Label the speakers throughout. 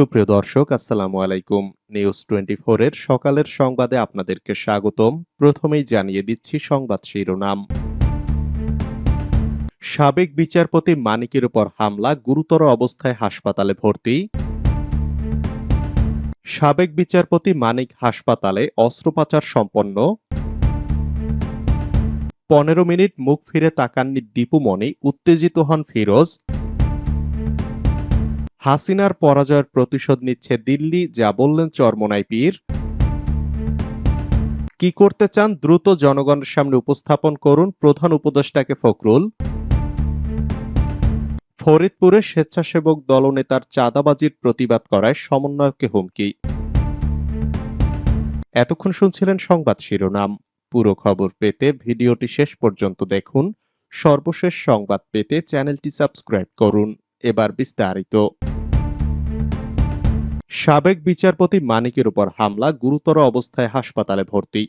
Speaker 1: সুপ্রিয় দর্শক আসসালামু আলাইকুম নিউজ টোয়েন্টি এর সকালের সংবাদে আপনাদেরকে স্বাগতম প্রথমেই জানিয়ে দিচ্ছি সংবাদ শিরোনাম সাবেক বিচারপতি মানিকের উপর হামলা গুরুতর অবস্থায় হাসপাতালে ভর্তি সাবেক বিচারপতি মানিক হাসপাতালে অস্ত্রোপাচার সম্পন্ন পনেরো মিনিট মুখ ফিরে তাকাননি দীপুমণি উত্তেজিত হন ফিরোজ হাসিনার পরাজয়ের প্রতিশোধ নিচ্ছে দিল্লি যা বললেন চরমোনাই পীর কি করতে চান দ্রুত জনগণের সামনে উপস্থাপন করুন প্রধান উপদেষ্টাকে ফখরুল ফরিদপুরে স্বেচ্ছাসেবক দলনেতার চাঁদাবাজির প্রতিবাদ করায় সমন্বয়কে হুমকি এতক্ষণ শুনছিলেন সংবাদ শিরোনাম পুরো খবর পেতে ভিডিওটি শেষ পর্যন্ত দেখুন সর্বশেষ সংবাদ পেতে চ্যানেলটি সাবস্ক্রাইব করুন এবার বিস্তারিত সাবেক বিচারপতি মানিকের উপর হামলা গুরুতর অবস্থায় হাসপাতালে ভর্তি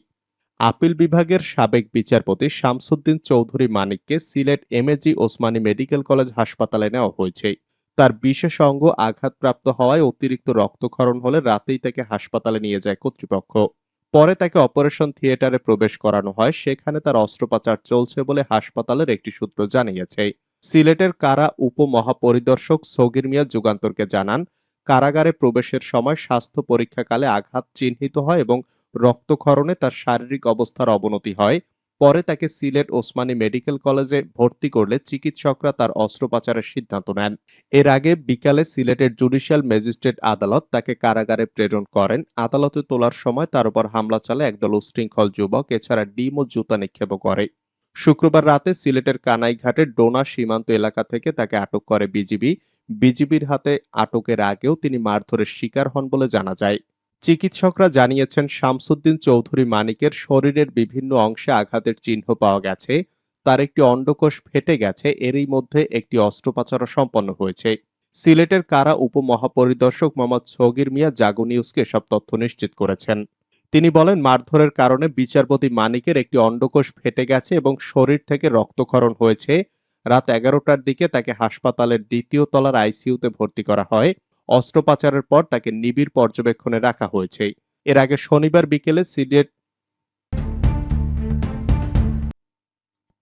Speaker 1: আপিল বিভাগের সাবেক বিচারপতি শামসুদ্দিন চৌধুরী মানিককে Sylhet MAG Osmani medical college হাসপাতালে নেওয়া হয়েছে তার বিশেষ অঙ্গ আঘাতপ্রাপ্ত হওয়ায় অতিরিক্ত রক্তক্ষরণ হলে রাতেই তাকে হাসপাতালে নিয়ে যায় কর্তৃপক্ষ পরে তাকে অপারেশন থিয়েটারে প্রবেশ করানো হয় সেখানে তার অস্ত্রোপচার চলছে বলে হাসপাতালের একটি সূত্র জানিয়েছে সিলেটের কারা উপমহাপরিদর্শক সগির মিয়া যুগান্তরকে জানান কারাগারে প্রবেশের সময় স্বাস্থ্য পরীক্ষাকালে আঘাত চিহ্নিত হয় এবং রক্তক্ষরণে তার শারীরিক অবস্থার অবনতি হয় পরে তাকে সিলেট ওসমানী মেডিকেল কলেজে ভর্তি করলে চিকিৎসকরা তার অস্ত্রোপচারের সিদ্ধান্ত নেন এর আগে বিকালে সিলেটের জুডিশিয়াল ম্যাজিস্ট্রেট আদালত তাকে কারাগারে প্রেরণ করেন আদালতে তোলার সময় তার উপর হামলা চালে একদল উশৃঙ্খল যুবক এছাড়া ডিম ও জুতা নিক্ষেপ করে শুক্রবার রাতে সিলেটের কানাইঘাটের ডোনা সীমান্ত এলাকা থেকে তাকে আটক করে বিজিবি বিজিবির হাতে আটকের আগেও তিনি মারধরের শিকার হন বলে জানা যায় চিকিৎসকরা জানিয়েছেন শামসুদ্দিন চৌধুরী মানিকের শরীরের বিভিন্ন অংশে আঘাতের চিহ্ন পাওয়া গেছে তার একটি অন্ডকোষ ফেটে গেছে এরই মধ্যে একটি অস্ত্রোপচারও সম্পন্ন হয়েছে সিলেটের কারা উপমহাপরিদর্শক মোহাম্মদ সগির মিয়া জাগো নিউজকে সব তথ্য নিশ্চিত করেছেন তিনি বলেন মারধরের কারণে বিচারপতি মানিকের একটি অন্ডকোষ ফেটে গেছে এবং শরীর থেকে রক্তক্ষরণ হয়েছে রাত এগারোটার দিকে তাকে হাসপাতালের দ্বিতীয় তলার আইসিইউতে ভর্তি করা হয় অস্ত্রোপাচারের পর তাকে নিবিড় পর্যবেক্ষণে রাখা হয়েছে এর আগে শনিবার বিকেলে সিলেট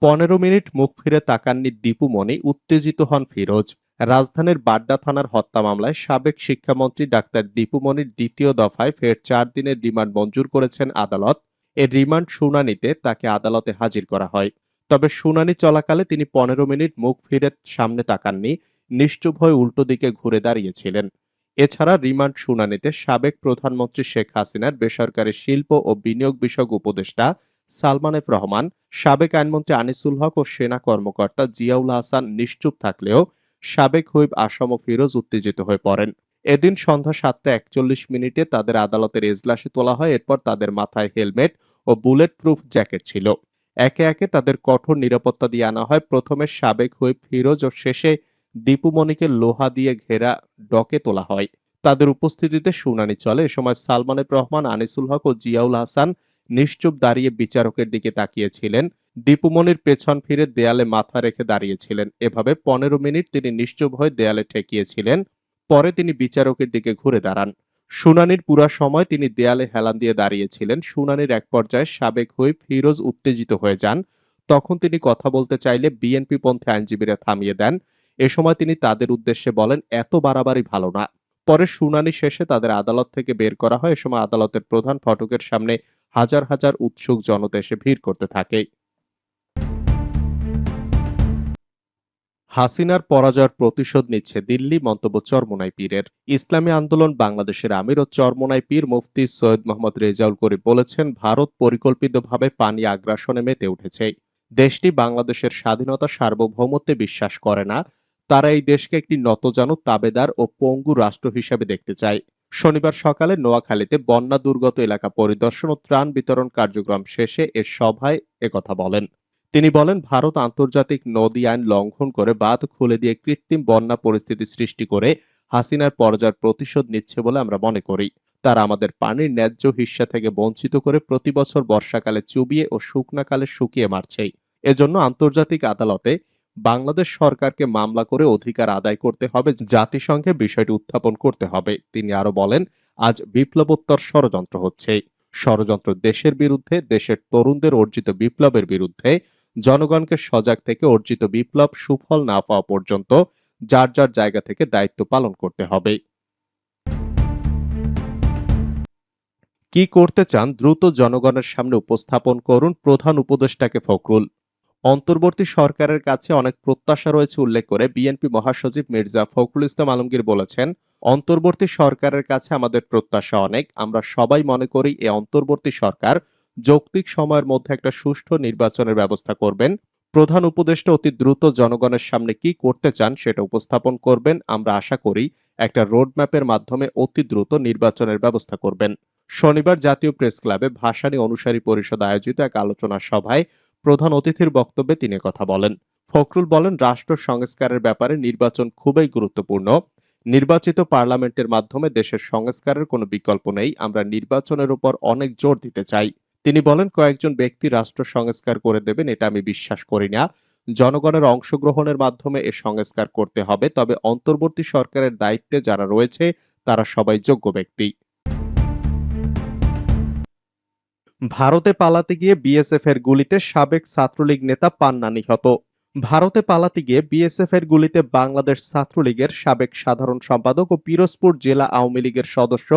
Speaker 1: পনেরো মিনিট মুখ ফিরে তাকাননি দীপু মনি উত্তেজিত হন ফিরোজ রাজধানীর বাড্ডা থানার হত্যা মামলায় সাবেক শিক্ষামন্ত্রী ডাক্তার দীপুমণির দ্বিতীয় দফায় ফের চার দিনের রিমান্ড মঞ্জুর করেছেন আদালত এর রিমান্ড শুনানিতে তাকে আদালতে হাজির করা হয় তবে শুনানি চলাকালে তিনি পনেরো মিনিট মুখ ফিরে সামনে তাকাননি নিশ্চুপ হয়ে উল্টো দিকে ঘুরে দাঁড়িয়েছিলেন এছাড়া রিমান্ড শুনানিতে সাবেক প্রধানমন্ত্রী শেখ হাসিনার বেসরকারি শিল্প ও বিনিয়োগ বিষয়ক উপদেষ্টা সালমান রহমান সাবেক আইনমন্ত্রী আনিসুল হক ও সেনা কর্মকর্তা জিয়াউল হাসান নিশ্চুপ থাকলেও সাবেক হুইপ আসাম ও ফিরোজ উত্তেজিত হয়ে পড়েন এদিন সন্ধ্যা সাতটা একচল্লিশ মিনিটে তাদের আদালতের এজলাসে তোলা হয় এরপর তাদের মাথায় হেলমেট ও বুলেট প্রুফ জ্যাকেট ছিল একে একে তাদের কঠোর নিরাপত্তা দিয়ে আনা হয় প্রথমে সাবেক হুইপ ফিরোজ ও শেষে দীপু মনিকে লোহা দিয়ে ঘেরা ডকে তোলা হয় তাদের উপস্থিতিতে শুনানি চলে এ সময় সালমানের রহমান আনিসুল হক ও জিয়াউল হাসান নিশ্চুপ দাঁড়িয়ে বিচারকের দিকে তাকিয়েছিলেন দীপুমণির পেছন ফিরে দেয়ালে মাথা রেখে দাঁড়িয়েছিলেন এভাবে পনেরো মিনিট তিনি নিশ্চুপ হয়ে দেয়ালে ঠেকিয়েছিলেন পরে তিনি বিচারকের দিকে ঘুরে দাঁড়ান শুনানির পুরা সময় তিনি দেয়ালে হেলান দিয়ে দাঁড়িয়েছিলেন শুনানির এক পর্যায়ে সাবেক হয়ে ফিরোজ উত্তেজিত হয়ে যান তখন তিনি কথা বলতে চাইলে বিএনপি পন্থী আইনজীবীরা থামিয়ে দেন এ সময় তিনি তাদের উদ্দেশ্যে বলেন এত বাড়াবাড়ি ভালো না পরে শুনানি শেষে তাদের আদালত থেকে বের করা হয় এ সময় আদালতের প্রধান ফটকের সামনে হাজার হাজার উৎসুক জনতা এসে ভিড় করতে থাকে হাসিনার পরাজয়ের প্রতিশোধ নিচ্ছে দিল্লি মন্তব্য চরমোনাই পীরের ইসলামী আন্দোলন বাংলাদেশের আমির ও চরমোনাই পীর মুফতি সৈয়দ মোহাম্মদ রেজাউল করিম বলেছেন ভারত পরিকল্পিতভাবে পানি আগ্রাসনে মেতে উঠেছে দেশটি বাংলাদেশের স্বাধীনতা সার্বভৌমত্বে বিশ্বাস করে না তারা এই দেশকে একটি নতজানু তাবেদার ও পঙ্গু রাষ্ট্র হিসেবে দেখতে চায় শনিবার সকালে নোয়াখালীতে বন্যা দুর্গত এলাকা পরিদর্শন ও ত্রাণ বিতরণ কার্যক্রম শেষে এ সভায় একথা বলেন তিনি বলেন ভারত আন্তর্জাতিক নদী আইন লঙ্ঘন করে বাঁধ খুলে দিয়ে কৃত্রিম বন্যা পরিস্থিতি সৃষ্টি করে হাসিনার পর্যার প্রতিশোধ নিচ্ছে বলে আমরা মনে করি তারা আমাদের পানির ন্যায্য হিসা থেকে বঞ্চিত করে প্রতি বছর বর্ষাকালে চুবিয়ে ও শুকনাকালে শুকিয়ে মারছে এজন্য আন্তর্জাতিক আদালতে বাংলাদেশ সরকারকে মামলা করে অধিকার আদায় করতে হবে জাতিসংঘে বিষয়টি উত্থাপন করতে হবে তিনি আরো বলেন আজ বিপ্লবোত্তর ষড়যন্ত্র হচ্ছে ষড়যন্ত্র দেশের বিরুদ্ধে দেশের তরুণদের অর্জিত বিপ্লবের বিরুদ্ধে জনগণকে সজাগ থেকে অর্জিত বিপ্লব সুফল না পাওয়া পর্যন্ত যার যার জায়গা থেকে দায়িত্ব পালন করতে হবে কি করতে চান দ্রুত জনগণের সামনে উপস্থাপন করুন প্রধান উপদেষ্টাকে ফখরুল অন্তর্বর্তী সরকারের কাছে অনেক প্রত্যাশা রয়েছে উল্লেখ করে বিএনপি মহাসচিব মির্জা ফখরুল ইসলাম আলমগীর বলেছেন অন্তর্বর্তী সরকারের কাছে আমাদের প্রত্যাশা অনেক আমরা সবাই মনে করি এ অন্তর্বর্তী সরকার যৌক্তিক সময়ের মধ্যে একটা সুষ্ঠু নির্বাচনের ব্যবস্থা করবেন প্রধান উপদেষ্টা অতি দ্রুত জনগণের সামনে কি করতে চান সেটা উপস্থাপন করবেন আমরা আশা করি একটা রোডম্যাপের মাধ্যমে অতি দ্রুত নির্বাচনের ব্যবস্থা করবেন শনিবার জাতীয় প্রেস ক্লাবে ভাসানী অনুসারী পরিষদ আয়োজিত এক আলোচনা সভায় প্রধান অতিথির বক্তব্যে তিনি কথা বলেন ফখরুল বলেন রাষ্ট্র সংস্কারের ব্যাপারে নির্বাচন খুবই গুরুত্বপূর্ণ নির্বাচিত পার্লামেন্টের মাধ্যমে দেশের সংস্কারের কোনো বিকল্প নেই আমরা নির্বাচনের উপর অনেক জোর দিতে চাই তিনি বলেন কয়েকজন ব্যক্তি রাষ্ট্র সংস্কার করে দেবেন এটা আমি বিশ্বাস করি না জনগণের অংশগ্রহণের মাধ্যমে এ সংস্কার করতে হবে তবে অন্তর্বর্তী সরকারের দায়িত্বে যারা রয়েছে তারা সবাই যোগ্য ব্যক্তি ভারতে পালাতে গিয়ে বিএসএফ এর গুলিতে সাবেক ছাত্রলীগ নেতা পান্না নিহত ভারতে পালাতে গিয়ে বিএসএফ এর গুলিতে বাংলাদেশ ছাত্রলীগের সাবেক সাধারণ সম্পাদক ও পিরোজপুর জেলা আওয়ামী লীগের সদস্য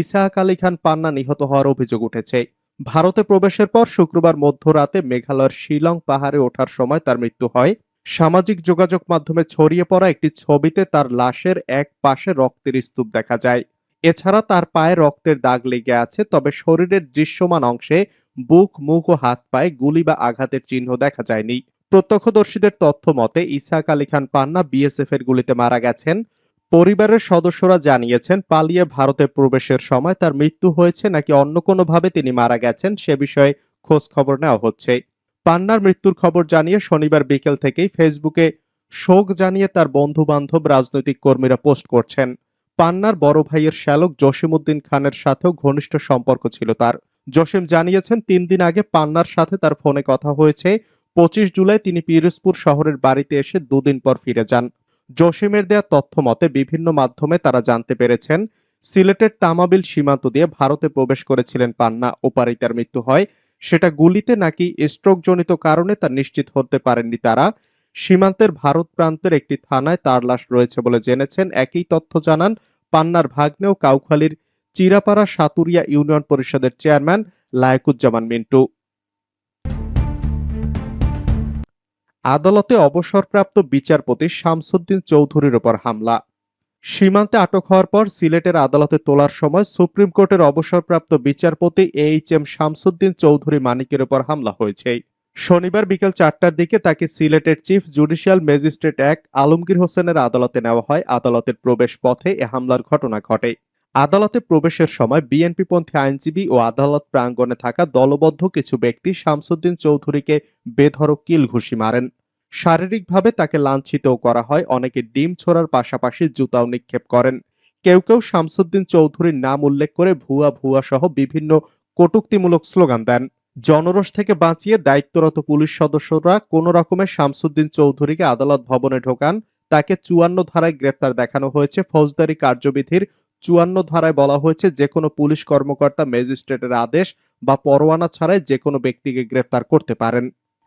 Speaker 1: ইসাহাক আলী খান পান্না নিহত হওয়ার অভিযোগ উঠেছে ভারতে প্রবেশের পর শুক্রবার মধ্যরাতে মেঘালয়ের শিলং পাহাড়ে ওঠার সময় তার মৃত্যু হয় সামাজিক যোগাযোগ মাধ্যমে ছড়িয়ে পড়া একটি ছবিতে তার লাশের এক পাশে রক্তের স্তূপ দেখা যায় এছাড়া তার পায়ে রক্তের দাগ লেগে আছে তবে শরীরের দৃশ্যমান অংশে বুক মুখ ও হাত পায়ে গুলি বা আঘাতের চিহ্ন দেখা যায়নি প্রত্যক্ষদর্শীদের তথ্য মতে ইসাক আলী খান পান্না বিএসএফ এর গুলিতে মারা গেছেন পরিবারের সদস্যরা জানিয়েছেন পালিয়ে ভারতে প্রবেশের সময় তার মৃত্যু হয়েছে নাকি অন্য কোনোভাবে তিনি মারা গেছেন সে বিষয়ে খোঁজ খবর নেওয়া হচ্ছে পান্নার মৃত্যুর খবর জানিয়ে শনিবার বিকেল থেকেই ফেসবুকে শোক জানিয়ে তার বন্ধু বান্ধব রাজনৈতিক কর্মীরা পোস্ট করছেন পান্নার বড় ভাইয়ের শ্যালক জসিমউদ্দিন খানের সাথেও ঘনিষ্ঠ সম্পর্ক ছিল তার জসিম জানিয়েছেন তিন দিন আগে পান্নার সাথে তার ফোনে কথা হয়েছে পঁচিশ জুলাই তিনি পিরোজপুর শহরের বাড়িতে এসে দুদিন পর ফিরে যান জসিমের দেয়া তথ্য মতে বিভিন্ন মাধ্যমে তারা জানতে পেরেছেন সিলেটের তামাবিল সীমান্ত দিয়ে ভারতে প্রবেশ করেছিলেন পান্না ওপারেই তার মৃত্যু হয় সেটা গুলিতে নাকি স্ট্রোকজনিত কারণে তা নিশ্চিত হতে পারেননি তারা সীমান্তের ভারত প্রান্তের একটি থানায় তার লাশ রয়েছে বলে জেনেছেন একই তথ্য জানান পান্নার ভাগ্নেও কাউখালীর চিরাপাড়া সাতুরিয়া ইউনিয়ন পরিষদের চেয়ারম্যান লায়কুজ্জামান মিন্টু আদালতে অবসরপ্রাপ্ত বিচারপতি শামসুদ্দিন চৌধুরীর ওপর হামলা সীমান্তে আটক হওয়ার পর সিলেটের আদালতে তোলার সময় সুপ্রিম কোর্টের অবসরপ্রাপ্ত বিচারপতি এইচ এম শামসুদ্দিন চৌধুরী মানিকের ওপর হামলা হয়েছে শনিবার বিকেল চারটার দিকে তাকে সিলেটের চিফ জুডিশিয়াল ম্যাজিস্ট্রেট এক আলমগীর হোসেনের আদালতে নেওয়া হয় আদালতের প্রবেশ পথে এ হামলার ঘটনা ঘটে আদালতে প্রবেশের সময় বিএনপিপন্থী আইনজীবী ও আদালত প্রাঙ্গণে থাকা দলবদ্ধ কিছু ব্যক্তি শামসুদ্দিন চৌধুরীকে বেধরক কিল ঘুষি মারেন শারীরিকভাবে তাকে লাঞ্ছিতও করা হয় অনেকে ডিম ছোড়ার পাশাপাশি জুতাও নিক্ষেপ করেন কেউ কেউ শামসুদ্দিন চৌধুরীর নাম উল্লেখ করে ভুয়া ভুয়া সহ বিভিন্ন কটুক্তিমূলক স্লোগান দেন জনরস থেকে বাঁচিয়ে দায়িত্বরত পুলিশ সদস্যরা কোন রকমে শামসুদ্দিন চৌধুরীকে আদালত ভবনে ঢোকান তাকে চুয়ান্ন ধারায় গ্রেপ্তার দেখানো হয়েছে ফৌজদারি কার্যবিধির চুয়ান্ন ধারায় বলা হয়েছে যে কোনো পুলিশ কর্মকর্তা ম্যাজিস্ট্রেটের আদেশ বা পরোয়ানা ছাড়াই যে কোনো ব্যক্তিকে গ্রেফতার করতে পারেন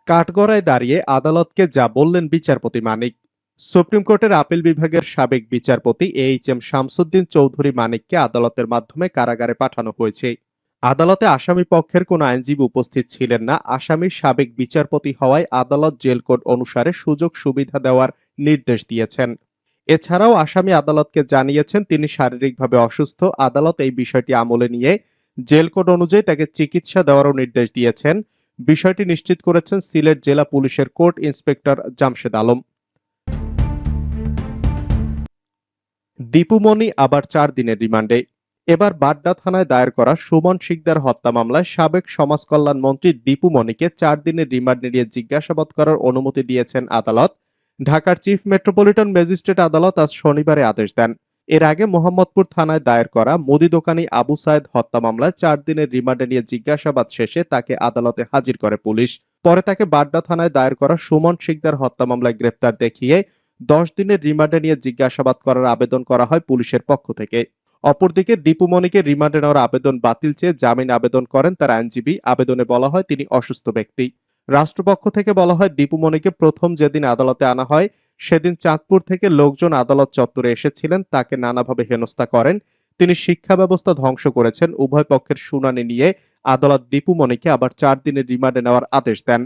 Speaker 1: কাঠগড়ায় দাঁড়িয়ে আদালতকে যা বললেন বিচারপতি মানিক সুপ্রিম কোর্টের আপিল বিভাগের সাবেক বিচারপতি এইচ এম শামসুদ্দিন চৌধুরী মানিককে আদালতের মাধ্যমে কারাগারে পাঠানো হয়েছে আদালতে আসামি পক্ষের কোনো আইনজীবী উপস্থিত ছিলেন না আসামির সাবেক বিচারপতি হওয়ায় আদালত জেল কোড অনুসারে সুযোগ সুবিধা দেওয়ার নির্দেশ দিয়েছেন এছাড়াও আসামি আদালতকে জানিয়েছেন তিনি শারীরিকভাবে অসুস্থ আদালত এই বিষয়টি আমলে নিয়ে জেল কোড অনুযায়ী তাকে চিকিৎসা দেওয়ারও নির্দেশ দিয়েছেন বিষয়টি নিশ্চিত করেছেন সিলেট জেলা পুলিশের কোর্ট ইন্সপেক্টর জামশেদ আলম দীপুমণি আবার চার দিনের রিমান্ডে এবার বাড্ডা থানায় দায়ের করা সুমন শিকদার হত্যা মামলায় সাবেক সমাজ কল্যাণ মন্ত্রী দীপু মনিকে চার দিনের রিমান্ড নিয়ে জিজ্ঞাসাবাদ করার অনুমতি দিয়েছেন আদালত ঢাকার চিফ মেট্রোপলিটন ম্যাজিস্ট্রেট আদালত আজ শনিবারে আদেশ দেন এর আগে মোহাম্মদপুর থানায় দায়ের করা মুদি দোকানি আবু সায়েদ হত্যা মামলায় চার দিনের রিমান্ডে নিয়ে জিজ্ঞাসাবাদ শেষে তাকে আদালতে হাজির করে পুলিশ পরে তাকে বাড্ডা থানায় দায়ের করা সুমন শিকদার হত্যা মামলায় গ্রেপ্তার দেখিয়ে দশ দিনের রিমান্ডে নিয়ে জিজ্ঞাসাবাদ করার আবেদন করা হয় পুলিশের পক্ষ থেকে অপরদিকে দীপু মনিকে রিমান্ডে নেওয়ার আবেদন বাতিল চেয়ে জামিন আবেদন করেন তার আইনজীবী আবেদনে বলা হয় তিনি অসুস্থ ব্যক্তি রাষ্ট্রপক্ষ থেকে বলা হয় মনিকে প্রথম যেদিন আদালতে আনা হয় সেদিন চাঁদপুর থেকে লোকজন আদালত চত্বরে এসেছিলেন তাকে নানাভাবে হেনস্থা করেন তিনি শিক্ষা ব্যবস্থা ধ্বংস করেছেন উভয় পক্ষের শুনানি নিয়ে আদালত মনিকে আবার চার দিনের রিমান্ডে নেওয়ার আদেশ দেন